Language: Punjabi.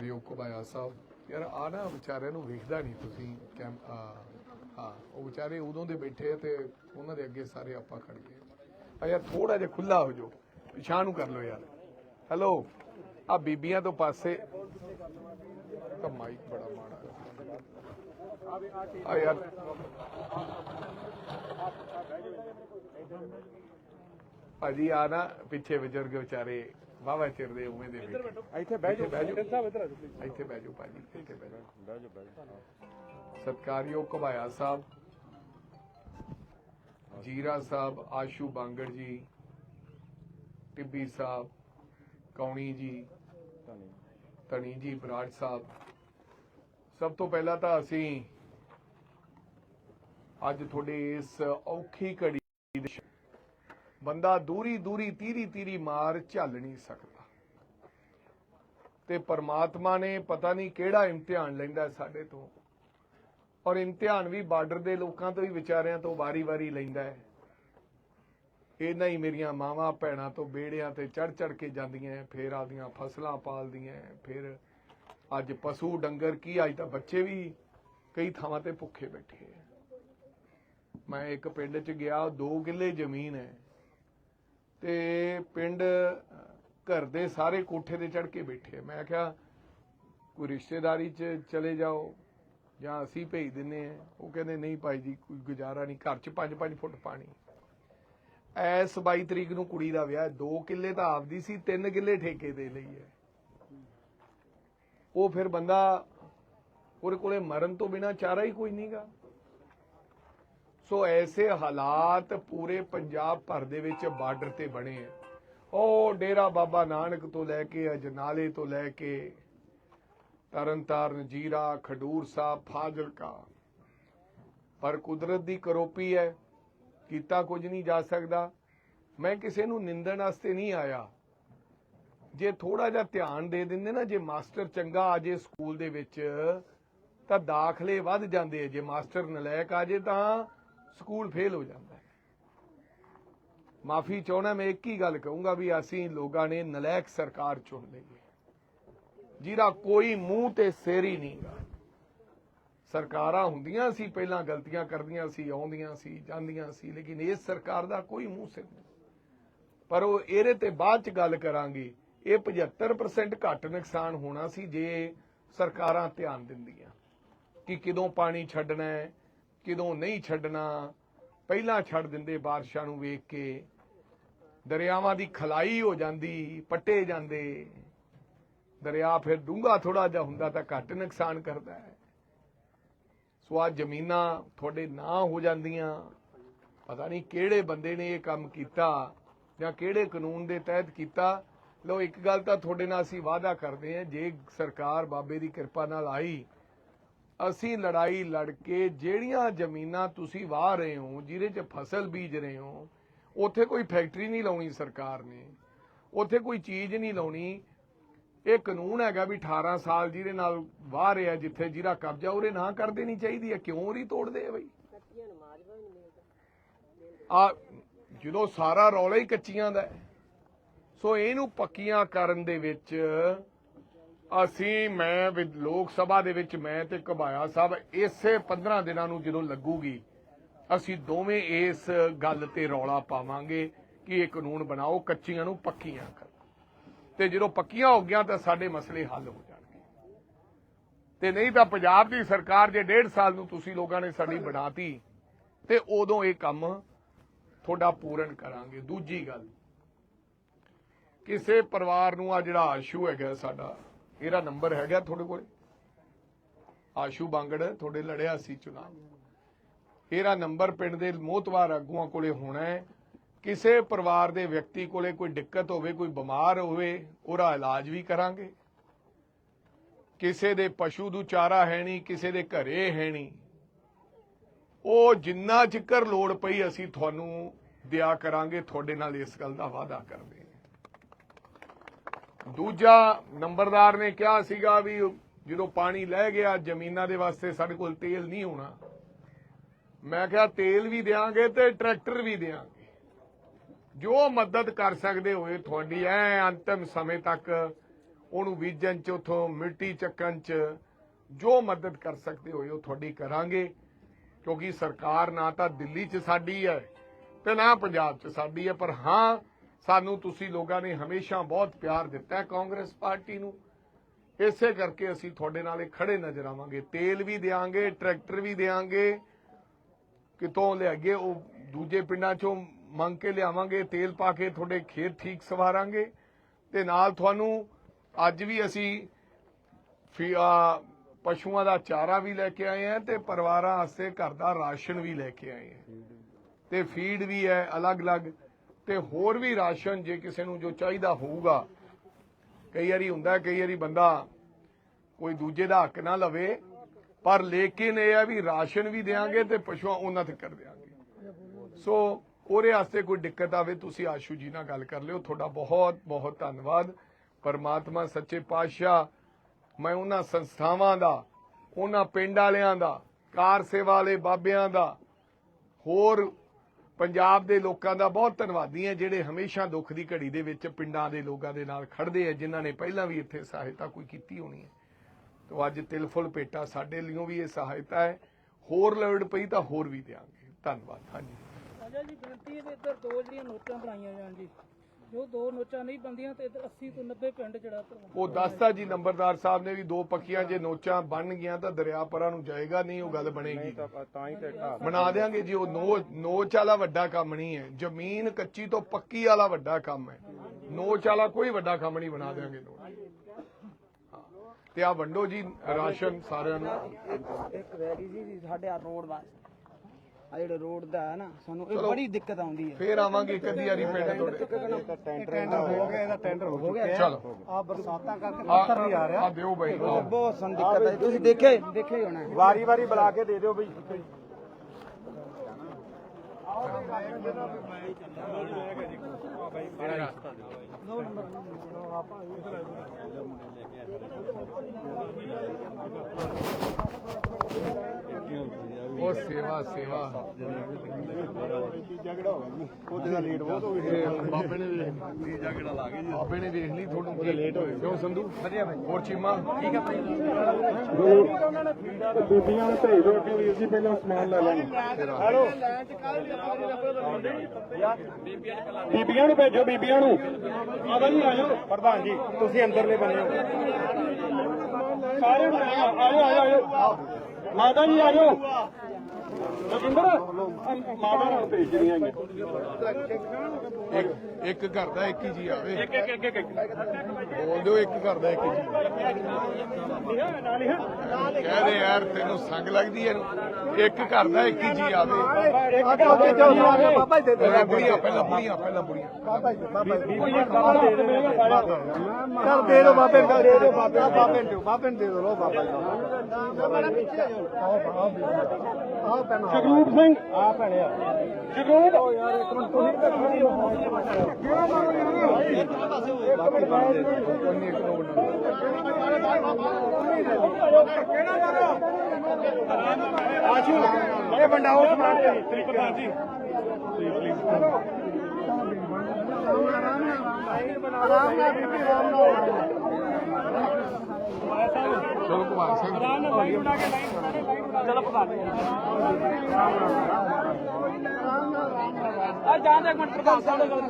ਦਿਓ ਕੁਬਾਇਆ ਸਾਹਿਬ। ਯਾਰ ਆ ਨਾ ਵਿਚਾਰਿਆਂ ਨੂੰ ਵੇਖਦਾ ਨਹੀਂ ਤੁਸੀਂ ਕੈਮ ਹਾਂ ਉਹ ਵਿਚਾਰੇ ਉਦੋਂ ਦੇ ਬੈਠੇ ਤੇ ਉਹਨਾਂ ਦੇ ਅੱਗੇ ਸਾਰੇ ਆਪਾਂ ਖੜ ਗਏ। ਆ ਯਾਰ ਥੋੜਾ ਜਿਹਾ ਖੁੱਲਾ ਹੋ ਜਾਓ ਪਿਛਾਂ ਨੂੰ ਕਰ ਲਓ ਯਾਰ। ਹੈਲੋ ਆ ਬੀਬੀਆਂ ਤੋਂ ਪਾਸੇ। ਤਾਂ ਮਾਈਕ ਬੜਾ ਮਾੜਾ ਆ ਯਾਰ। ਭਾਜੀ ਆ ਨਾ ਪਿੱਛੇ ਬਜ਼ੁਰਗ ਵਿਚਾਰੇ ਵਾਵਾ ਚਿਰ ਦੇ ਉਵੇਂ ਦੇ ਬੈਠੇ। ਇੱਥੇ ਬਹਿ ਜਾਓ। ਬਹਿ ਜਾਓ। ਸਾਹਿਬ ਇੱਧਰ ਆ ਜਾਓ। ਇੱਥੇ ਬਹਿ ਜਾਓ ਭਾਜੀ ਇੱਥੇ ਬਹਿ ਜਾਓ। ਬਹਿ ਜਾਓ ਬਹਿ ਜਾਓ। ਸਤਕਾਰਯੋਗ ਘਬਾਇਆ ਸਾਹਿਬ। ਜੀਰਾ ਸਾਹਿਬ ਆਸ਼ੂ ਬਾਂਗੜ ਜੀ ਟਿੱਬੀ ਸਾਹਿਬ ਕੌਣੀ ਜੀ ਧਣੀ ਜੀ ਬਰਾੜ ਸਾਹਿਬ। ਸਭ ਤੋਂ ਪਹਿਲਾਂ ਤਾਂ ਅਸੀਂ ਅੱਜ ਤੁਹਾਡੇ ਇਸ ਔਖੀ ਘੜੀ ਦੇ ਬੰਦਾ ਦੂਰੀ ਦੂਰੀ ਤੀਰੀ ਤੀਰੀ ਮਾਰ ਝੱਲ ਨਹੀਂ ਸਕਦਾ। ਤੇ ਪਰਮਾਤਮਾ ਨੇ ਪਤਾ ਨਹੀਂ ਕਿਹੜਾ ਇਮਤਿਹਾਨ ਲੈਂਦਾ ਸਾਡੇ ਤੋਂ। ਔਰ ਇਮਤਿਹਾਨ ਵੀ ਬਾਰਡਰ ਦੇ ਲੋਕਾਂ ਤੋਂ ਹੀ ਵਿਚਾਰਿਆਂ ਤੋਂ ਵਾਰੀ-ਵਾਰੀ ਲੈਂਦਾ ਹੈ। ਇਹਨਾਂ ਹੀ ਮੇਰੀਆਂ ਮਾਵਾਂ ਭੈਣਾਂ ਤੋਂ ਬੇੜਿਆਂ ਤੇ ਚੜ ਚੜ ਕੇ ਜਾਂਦੀਆਂ ਫੇਰ ਆਪਦੀਆਂ ਫਸਲਾਂ ਪਾਲਦੀਆਂ ਫਿਰ ਅੱਜ ਪਸ਼ੂ ਡੰਗਰ ਕੀ, ਅੱਜ ਤਾਂ ਬੱਚੇ ਵੀ ਕਈ ਥਾਵਾਂ ਤੇ ਭੁੱਖੇ ਬੈਠੇ ਆ ਮੈਂ ਇੱਕ ਪਿੰਡ 'ਚ ਗਿਆ 2 ਕਿੱਲੇ ਜ਼ਮੀਨ ਹੈ। ਤੇ ਪਿੰਡ ਘਰ ਦੇ ਸਾਰੇ ਕੋਠੇ ਤੇ ਚੜ ਕੇ ਬੈਠੇ ਆ। ਮੈਂ ਕਿਹਾ, ਕੋਈ ਰਿਸ਼ਤੇਦਾਰੀ 'ਚ ਚਲੇ ਜਾਓ ਜਾਂ ਅਸੀਂ ਭੇਜ ਦਿੰਨੇ ਆ। ਉਹ ਕਹਿੰਦੇ, ਨਹੀਂ ਭਾਈ ਜੀ, ਕੋਈ ਗੁਜ਼ਾਰਾ ਨਹੀਂ। ਘਰ 'ਚ 5-5 ਫੁੱਟ ਪਾਣੀ ਐਸ 22 ਤਰੀਕ ਨੂੰ ਕੁੜੀ ਦਾ ਵਿਆਹ 2 ਕਿੱਲੇ ਤਾਂ ਆਪਦੀ ਸੀ 3 ਕਿੱਲੇ ਠੇਕੇ ਦੇ ਲਈ ਹੈ। ਉਹ ਫਿਰ ਬੰਦਾ ਉਹਦੇ ਕੋਲੇ ਮਰਨ ਤੋਂ ਬਿਨਾ ਚਾਰਾ ਹੀ ਕੋਈ ਨਹੀਂਗਾ ਸੋ ਐਸੇ ਹਾਲਾਤ ਪੂਰੇ ਪੰਜਾਬ ਭਰ ਦੇ ਵਿੱਚ ਬਾਰਡਰ ਤੇ ਬਣੇ ਆ। ਉਹ ਡੇਰਾ ਬਾਬਾ ਨਾਨਕ ਤੋਂ ਲੈ ਕੇ ਅਜਨਾਲੇ ਤੋਂ ਲੈ ਕੇ ਤਰਨਤਾਰਨ, ਜੀਰਾ, ਖਡੂਰ ਸਾਹਿਬ, ਫਾਜ਼ਿਲਕਾ। ਪਰ ਕੁਦਰਤ ਦੀ ਕਰੋਪੀ ਹੈ, ਕੀਤਾ ਕੁਝ ਨਹੀਂ ਜਾ ਸਕਦਾ। ਮੈਂ ਕਿਸੇ ਨੂੰ ਨਿੰਦਣ ਵਾਸਤੇ ਨਹੀਂ ਆਇਆ। ਜੇ ਥੋੜਾ ਜਿਹਾ ਧਿਆਨ ਦੇ ਦਿੰਦੇ ਨਾ, ਜੇ ਮਾਸਟਰ ਚੰਗਾ ਆ ਜੇ ਸਕੂਲ ਦੇ ਵਿੱਚ, ਤਾਂ ਦਾਖਲੇ ਵੱਧ ਜਾਂਦੇ ਆ। ਜੇ ਮਾਸਟਰ ਨਲਾਇਕ ਆ ਜੇ ਤਾਂ ਸਕੂਲ ਫੇਲ ਹੋ ਜਾਂਦਾ ਹੈ। ਮਾਫੀ ਚਾਹਣਾ ਮੈਂ ਇੱਕ ਹੀ ਗੱਲ ਕਹੂੰਗਾ ਵੀ ਅਸੀਂ ਲੋਕਾਂ ਨੇ ਨਲਾਇਕ ਸਰਕਾਰ ਚੁਣ ਲਈ ਹੈ। ਜਿਹਦਾ ਕੋਈ ਮੂੰਹ ਤੇ ਸਿਰ ਹੀ ਨਹੀਂਗਾ ਸਰਕਾਰਾਂ ਹੁੰਦੀਆਂ ਸੀ, ਪਹਿਲਾਂ ਗਲਤੀਆਂ ਕਰਦੀਆਂ ਸੀ, ਆਉਂਦੀਆਂ ਸੀ, ਜਾਂਦੀਆਂ ਸੀ, ਲੇਕਿਨ ਇਸ ਸਰਕਾਰ ਦਾ ਕੋਈ ਮੂੰਹ ਸਿਰ ਨਹੀਂ। ਪਰ ਉਹ ਇਹਦੇ ਤੇ ਬਾਅਦ ਚ ਗੱਲ ਕਰਾਂਗੇ, ਇਹ 75% ਘੱਟ ਨੁਕਸਾਨ ਹੋਣਾ ਸੀ ਜੇ ਸਰਕਾਰਾਂ ਧਿਆਨ ਦਿੰਦੀਆਂ ਕਿ ਕਿਦੋਂ ਪਾਣੀ ਛੱਡਣਾ ਹੈ ਕਿਦੋਂ ਨਹੀਂ ਛੱਡਣਾ? ਪਹਿਲਾਂ ਛੱਡ ਦਿੰਦੇ ਬਾਰਿਸ਼ਾਂ ਨੂੰ ਵੇਖ ਕੇ। ਦਰਿਆਵਾਂ ਦੀ ਖਲਾਈ ਹੋ ਜਾਂਦੀ, ਪੱਟੇ ਜਾਂਦੇ। ਦਰਿਆ ਫਿਰ ਡੂੰਘਾ ਥੋੜਾ ਜਿਹਾ ਹੁੰਦਾ ਤਾਂ ਘੱਟ ਨੁਕਸਾਨ ਕਰਦਾ ਹੈ। ਸੋ ਆ ਜ਼ਮੀਨਾਂ ਤੁਹਾਡੇ ਨਾਂ ਹੋ ਜਾਂਦੀਆਂ। ਪਤਾ ਨਹੀਂ ਕਿਹੜੇ ਬੰਦੇ ਨੇ ਇਹ ਕੰਮ ਕੀਤਾ ਜਾਂ ਕਿਹੜੇ ਕਾਨੂੰਨ ਦੇ ਤਹਿਤ ਕੀਤਾ। ਲੋ ਇੱਕ ਗੱਲ ਤਾਂ ਤੁਹਾਡੇ ਨਾਲ ਅਸੀਂ ਵਾਅਦਾ ਕਰਦੇ ਹਾਂ, ਜੇ ਸਰਕਾਰ ਬਾਬੇ ਦੀ ਕਿਰਪਾ ਨਾਲ ਆਈ ਅਸੀਂ ਲੜਾਈ ਲੜ ਕੇ ਜਿਹੜੀਆਂ ਜ਼ਮੀਨਾਂ ਤੁਸੀਂ ਵਾਹ ਰਹੇ ਹੋ, ਜਿਹਦੇ 'ਚ ਫਸਲ ਬੀਜ ਰਹੇ ਹੋ, ਉੱਥੇ ਕੋਈ ਫੈਕਟਰੀ ਨਹੀਂ ਲਾਉਣੀ ਸਰਕਾਰ ਨੇ। ਉੱਥੇ ਕੋਈ ਚੀਜ਼ ਨਹੀਂ ਲਾਉਣੀ। ਇਹ ਕਾਨੂੰਨ ਹੈਗਾ ਵੀ 18 ਸਾਲ ਜਿਹਦੇ ਨਾਲ ਵਾਹ ਰਿਹਾ ਜਿੱਥੇ ਜਿਹਦਾ ਕਬਜ਼ਾ ਉਹਦੇ ਨਾ ਕਰ ਦੇਣੀ ਚਾਹੀਦੀ ਹੈ। ਕਿਉਂ ਉਹਦੀ ਤੋੜਦੇ ਆ ਬਈ? ਆ, ਜਦੋਂ ਸਾਰਾ ਰੌਲਾ ਹੀ ਕੱਚੀਆਂ ਦਾ ਸੋ ਇਹਨੂੰ ਪੱਕੀਆਂ ਕਰਨ ਦੇ ਵਿੱਚ ਅਸੀਂ, ਮੈਂ ਲੋਕ ਸਭਾ ਦੇ ਵਿੱਚ ਮੈਂ ਤੇ ਘਬਾਇਆ ਸਾਹਿਬ, ਇਸੇ 15 ਦਿਨਾਂ ਨੂੰ ਜਦੋਂ ਲੱਗੂਗੀ, ਅਸੀਂ ਦੋਵੇਂ ਇਸ ਗੱਲ ਤੇ ਰੌਲਾ ਪਾਵਾਂਗੇ ਕਿ ਇਹ ਕਾਨੂੰਨ ਬਣਾਓ, ਕੱਚੀਆਂ ਨੂੰ ਪੱਕੀਆਂ ਕਰੋ। ਤੇ ਜਦੋਂ ਪੱਕੀਆਂ ਹੋ ਗਿਆ ਤਾਂ ਸਾਡੇ ਮਸਲੇ ਹੱਲ ਹੋ ਜਾਣਗੇ। ਤੇ ਨਹੀਂ ਤਾਂ ਪੰਜਾਬ ਦੀ ਸਰਕਾਰ ਜੇ ਡੇਢ ਸਾਲ ਨੂੰ ਤੁਸੀਂ ਲੋਕਾਂ ਨੇ ਸਾਡੀ ਬਣਾਤੀ, ਤੇ ਉਦੋਂ ਇਹ ਕੰਮ ਤੁਹਾਡਾ ਪੂਰਨ ਕਰਾਂਗੇ। ਦੂਜੀ ਗੱਲ, ਕਿਸੇ ਪਰਿਵਾਰ ਨੂੰ ਆ ਜਿਹੜਾ ਆਸ਼ੂ ਹੈਗਾ ਸਾਡਾ ਇਹਦਾ ਨੰਬਰ ਹੈਗਾ ਤੁਹਾਡੇ ਕੋਲ? ਆਸ਼ੂ ਬਾਂਗੜ, ਤੁਹਾਡੇ ਲੜਿਆ ਸੀ ਚੁਣਾਵ ਇਹਦਾ ਨੰਬਰ ਪਿੰਡ ਦੇ ਮੋਤਵਾਰ ਆਗੂਆਂ ਕੋਲੇ ਹੋਣਾ ਹੈ। ਕਿਸੇ ਪਰਿਵਾਰ ਦੇ ਵਿਅਕਤੀ ਕੋਲੇ ਕੋਈ ਦਿੱਕਤ ਹੋਵੇ, ਕੋਈ ਬਿਮਾਰ ਹੋਵੇ, ਉਹਦਾ ਇਲਾਜ ਵੀ ਕਰਾਂਗੇ। ਕਿਸੇ ਦੇ ਪਸ਼ੂ ਨੂੰ ਚਾਰਾ ਹੈ ਨਹੀਂ, ਕਿਸੇ ਦੇ ਘਰੇ ਹੈ ਨਹੀਂ। ਉਹ ਜਿੰਨਾ ਚਿਕਰ ਲੋੜ ਪਈ, ਅਸੀਂ ਤੁਹਾਨੂੰ ਦਿਆ ਕਰਾਂਗੇ। ਤੁਹਾਡੇ ਨਾਲ ਇਸ ਗੱਲ ਦਾ ਵਾਅਦਾ ਕਰਦੇ ਹਾਂ। ਦੂਜਾ ਨੰਬਰਦਾਰ ਨੇ ਕਿਹਾ ਸੀਗਾ ਵੀ ਜਦੋਂ ਪਾਣੀ ਲੈ ਗਿਆ, ਜ਼ਮੀਨਾਂ ਦੇ ਵਾਸਤੇ ਸਾਡੇ ਕੋਲ ਤੇਲ ਨਹੀਂ ਹੋਣਾ। ਮੈਂ ਕਿਹਾ, ਤੇਲ ਵੀ ਦੇਾਂਗੇ ਤੇ ਟਰੈਕਟਰ ਵੀ ਦੇਾਂਗੇ ਜੋ ਮਦਦ ਕਰ ਸਕਦੇ ਹੋਏ, ਤੁਹਾਡੀ ਐ ਅੰਤਮ ਸਮੇਂ ਤੱਕ ਉਹਨੂੰ ਬੀਜਣ ਚ, ਉਥੋਂ ਮਿੱਟੀ ਚੱਕਣ ਚ, ਜੋ ਮਦਦ ਕਰ ਸਕਦੇ ਹੋਏ, ਉਹ ਤੁਹਾਡੀ ਕਰਾਂਗੇ। ਕਿਉਂਕਿ ਸਰਕਾਰ ਨਾ ਤਾਂ ਦਿੱਲੀ 'ਚ ਸਾਡੀ ਹੈ ਤੇ ਨਾ ਪੰਜਾਬ 'ਚ ਸਾਡੀ ਹੈ ਪਰ ਹਾਂ ਸਾਨੂੰ ਤੁਸੀਂ ਲੋਕਾਂ ਨੇ ਹਮੇਸ਼ਾ ਬਹੁਤ ਪਿਆਰ ਦਿੱਤਾ ਹੈ ਕਾਂਗਰਸ ਪਾਰਟੀ ਨੂੰ। ਇਸੇ ਕਰਕੇ ਅਸੀਂ ਤੁਹਾਡੇ ਨਾਲ ਇਹ ਖੜੇ ਨਜ਼ਰ ਆਵਾਂਗੇ। ਤੇਲ ਵੀ ਦੇਾਂਗੇ ਟਰੈਕਟਰ ਵੀ ਦੇਾਂਗੇ ਕਿਤੋਂ ਲਿਆਗੇ ਉਹ ਦੂਜੇ ਪਿੰਡਾਂ 'ਚੋਂ ਮੰਗ ਕੇ ਲਿਆਵਾਂਗੇ, ਤੇਲ ਪਾ ਕੇ ਤੁਹਾਡੇ ਖੇਤ ਠੀਕ ਸਵਾਰਾਂਗੇ। ਤੇ ਨਾਲ ਤੁਹਾਨੂੰ ਅੱਜ ਵੀ ਅਸੀਂ ਪਸ਼ੂਆਂ ਦਾ ਚਾਰਾ ਵੀ ਲੈ ਕੇ ਆਏ ਹਾਂ ਤੇ ਪਰਿਵਾਰਾਂ ਵਾਸਤੇ ਘਰ ਦਾ ਰਾਸ਼ਨ ਵੀ ਲੈ ਕੇ ਆਏ ਹਾਂ। ਤੇ ਫੀਡ ਵੀ ਹੈ ਅਲੱਗ-ਅਲੱਗ। ਤੇ ਹੋਰ ਵੀ ਰਾਸ਼ਨ ਜੇ ਕਿਸੇ ਨੂੰ ਜੋ ਚਾਹੀਦਾ ਹੋਊਗਾ। ਕਈ ਵਾਰੀ ਹੁੰਦਾ, ਕਈ ਵਾਰੀ ਬੰਦਾ ਕੋਈ ਦੂਜੇ ਦਾ ਹੱਕ ਨਾ ਲਵੇ, ਪਰ ਲੇਕਿਨ ਇਹ ਹੈ ਵੀ ਰਾਸ਼ਨ ਵੀ ਦੇਾਂਗੇ ਤੇ ਪਸ਼ੂਆਂ ਉਹਨਾਂ ਤੇ ਕਰ ਦੇਾਂਗੇ ਸੋ ਉਹਦੇ ਵਾਸਤੇ ਕੋਈ ਦਿੱਕਤ ਆਵੇ, ਤੁਸੀਂ ਆਸ਼ੂ ਜੀ ਨਾਲ ਗੱਲ ਕਰ ਲਿਓ। ਤੁਹਾਡਾ ਬਹੁਤ ਬਹੁਤ ਧੰਨਵਾਦ। ਪਰਮਾਤਮਾ, ਸੱਚੇ ਪਾਤਸ਼ਾਹ, ਮੈਂ ਉਹਨਾਂ ਸੰਸਥਾਵਾਂ ਦਾ, ਉਹਨਾਂ ਪਿੰਡ ਵਾਲਿਆਂ ਦਾ, ਕਾਰ ਸੇਵਾ ਵਾਲੇ ਬਾਬਿਆਂ ਦਾ, ਹੋਰ ਪੰਜਾਬ ਦੇ ਲੋਕਾਂ ਦਾ ਬਹੁਤ ਧੰਨਵਾਦੀ ਹਾਂ, ਜਿਹੜੇ ਹਮੇਸ਼ਾ ਦੁੱਖ ਦੀ ਘੜੀ ਦੇ ਵਿੱਚ ਪਿੰਡਾਂ ਦੇ ਲੋਕਾਂ ਦੇ ਨਾਲ ਖੜਦੇ ਆ, ਜਿਨ੍ਹਾਂ ਨੇ ਪਹਿਲਾਂ ਵੀ ਇੱਥੇ ਸਹਾਇਤਾ ਕੋਈ ਕੀਤੀ ਹੋਣੀ ਹੈ। ਤੋ ਅੱਜ ਤਿਲਫੁਲ ਭੇਟਾ ਸਾਡੇ ਲਈਓ ਵੀ ਇਹ ਸਹਾਇਤਾ ਹੈ। ਹੋਰ ਲੋੜ ਪਈ ਤਾਂ ਹੋਰ ਵੀ ਦਿਆਂਗੇ। ਧੰਨਵਾਦ। ਹਾਂਜੀ। ਰਾਜਾ ਜੀ ਬੇਨਤੀ ਹੈ ਵੀ ਇੱਧਰ ਦੋ ਜਿਹੜੀਆਂ ਨੋਚਾਂ ਬਣਾਈਆਂ ਜਾਣ ਜੀ। ਜੋ ਦੋ ਨੋਚਾਂ ਨਹੀਂ ਬੰਦੀਆਂ ਤੇ ਇੱਧਰ 80 ਤੋਂ 90 ਪਿੰਡ ਜਿਹੜਾ ਭਰਵਾਉਣਾ। ਉਹ ਦੱਸਤਾ ਜੀ ਨੰਬਰਦਾਰ ਸਾਹਿਬ ਨੇ ਵੀ ਦੋ ਪੱਕੀਆਂ ਜੇ ਨੋਚਾਂ ਬਣ ਗਈਆਂ ਤਾਂ ਦਰਿਆ ਪਰਾਂ ਨੂੰ ਜਾਏਗਾ ਨਹੀਂ ਉਹ ਗੱਲ ਬਣੇਗੀ। ਤਾਂ ਤਾਂ ਹੀ ਤੇ ਢਾਹ ਬਣਾ ਦੇਾਂਗੇ ਜੀ ਉਹ ਨੋ ਨੋਚ ਵਾਲਾ ਵੱਡਾ ਕੰਮ ਨਹੀਂ ਹੈ। ਜ਼ਮੀਨ ਕੱਚੀ ਤੋਂ ਪੱਕੀ ਵਾਲਾ ਵੱਡਾ ਕੰਮ ਹੈ। ਨੋਚ ਵਾਲਾ ਕੋਈ ਵੱਡਾ ਕੰਮ ਨਹੀਂ ਬਣਾ ਦੇਾਂਗੇ। ਤੇ ਆ ਵੰਡੋ ਜੀ ਰਾਸ਼ਨ ਸਾਰਿਆਂ ਨੂੰ। ਇੱਕ ਵੈਰੀ ਜੀ ਸਾਡੇ ਆ ਰੋਡ ਵਾਸਤੇ। ਆ ਜਿਹੜੇ ਰੋਡ ਦਾ ਹੈ ਨਾ ਸਾਨੂੰ ਇਹ। ਬੜੀ ਦਿੱਕਤ ਆਉਂਦੀ ਹੈ। ਫੇਰ ਆਵਾਂਗੇ ਇੱਕ ਅੱਧੀ ਵਾਰੀ ਪਿੰਡ ਤੁਹਾਡੇ। ਟੈਂਡਰ ਹੋ ਗਿਆ ਇਹਦਾ ਟੈਂਡਰ ਹੋ ਗਿਆ। ਚਲੋ। ਆ ਬਰਸਾਤਾਂ ਕਰਕੇ ਆ ਆ ਦਿਓ ਬਾਈ ਆਓ। ਬਹੁਤ ਸਾਨੂੰ ਦਿੱਕਤ ਹੈ ਤੁਸੀਂ ਦੇਖੇ? ਦੇਖੇ ਹੀ ਹੋਣਾ ਵਾਰੀ ਵਾਰੀ ਬੁਲਾ ਕੇ ਦੇ ਦਿਓ ਬਈ। ਉਹ ਸੇਵਾ ਸੇਵਾ ਝਗੜਾ ਹੋ ਗਿਆ ਜੀ ਉਹਦੇ ਦਾ ਲੇਟ ਬਹੁਤ ਹੋ ਇਹ ਬਾਬੇ ਨੇ ਵੇਖ ਲਈ। ਜਗੜਾ ਲਾ ਗਈ ਬਾਬੇ ਨੇ ਵੇਖ ਲਈ ਤੁਹਾਨੂੰ ਕੀ ਲੇਟ ਹੋਏ ਕਿਉਂ ਸੰਧੂ? ਵਧੀਆ ਭਾਈ ਹੋਰ ਚੀਮਾ? ਠੀਕ ਹੈ ਭਾਈ ਬੀਬੀਆਂ ਨੂੰ ਭੇਜ ਦਿਓ ਅੱਗੇ ਵੀਰ ਜੀ ਪਹਿਲਾਂ ਸਮਾਨ ਲੈ ਲੈਣ। ਹੈਲੋ। ਬੀਬੀਆਂ ਨੂੰ ਭੇਜੋ, ਬੀਬੀਆਂ ਨੂੰ। ਆਦਾ ਜੀ ਆਇਓ ਪ੍ਰਧਾਨ ਜੀ, ਤੁਸੀਂ ਅੰਦਰਲੇ ਬਣੇ ਹੋ। ਸਾਰੇ ਆਜੋ ਆਜੋ ਆਜੋ ਮਾਤਾ ਜੀ ਆਇਓ ਰਜਿੰਦਰ ਮਾਤਾ ਨੂੰ ਭੇਜ ਰਹੀਆਂ ਇੱਕ ਇੱਕ ਘਰ ਦਾ ਇੱਕ ਹੀ ਜੀ ਆਵੇ ਇੱਕ ਇੱਕ ਇੱਕ ਇੱਕ ਬੋਲ ਦਿਓ ਇੱਕ ਘਰ ਦਾ ਇੱਕ ਜੀ ਕਹਦੇ ਯਾਰ ਤੈਨੂੰ ਸੰਗ ਲੱਗਦੀ ਐ ਇੱਕ ਘਰ ਦਾ ਇੱਕ ਹੀ ਜੀ ਆਵੇ ਇੱਕ ਕਾਕੇ ਚੌਥ ਆ ਗਏ ਬਾਬਾ ਜੀ ਪਹਿਲਾਂ ਬੁੜੀਆਂ ਪਹਿਲਾਂ ਬੁੜੀਆਂ ਪਹਿਲਾਂ ਬੁੜੀਆਂ ਚਲ ਦੇ ਦਿਓ ਬਾਬੇ ਨੂੰ ਦੇ ਦਿਓ ਬਾਬੇ ਬਾਬੇ ਨੂੰ ਬਾਬੇ ਨੂੰ ਦੇ ਦਿਓ ਲੋ ਬਾਬਾ ਜਗਰੂਪ ਸਿੰਘ। ਆ ਭਣਿਆ ਜਗਰੂਪ ਓ ਯਾਰ ਇੱਕ ਮਿੰਟ ਤੁਸੀਂ ਤਾਂ ਖੜੀ ਹੋ। ਬਾਕੀ ਬਾਤ ਦੇ। ਉਹਨੇ ਇੱਕ ਨੂੰ ਵੰਡਣਾ। ਆਸ਼ੂ ਇਹ ਵੰਡਾਓ ਸਮਾਨ ਤੇ ਪ੍ਰਧਾਨ ਜੀ ਚਲੋ ਕੁਮਾਰ ਸਿੰਘ ਆ ਜਾਂ ਇੱਕ ਮਿੰਟ ਪ੍ਰਧਾਨ ਸਾਹਿਬ ਨਾਲ ਗੱਲ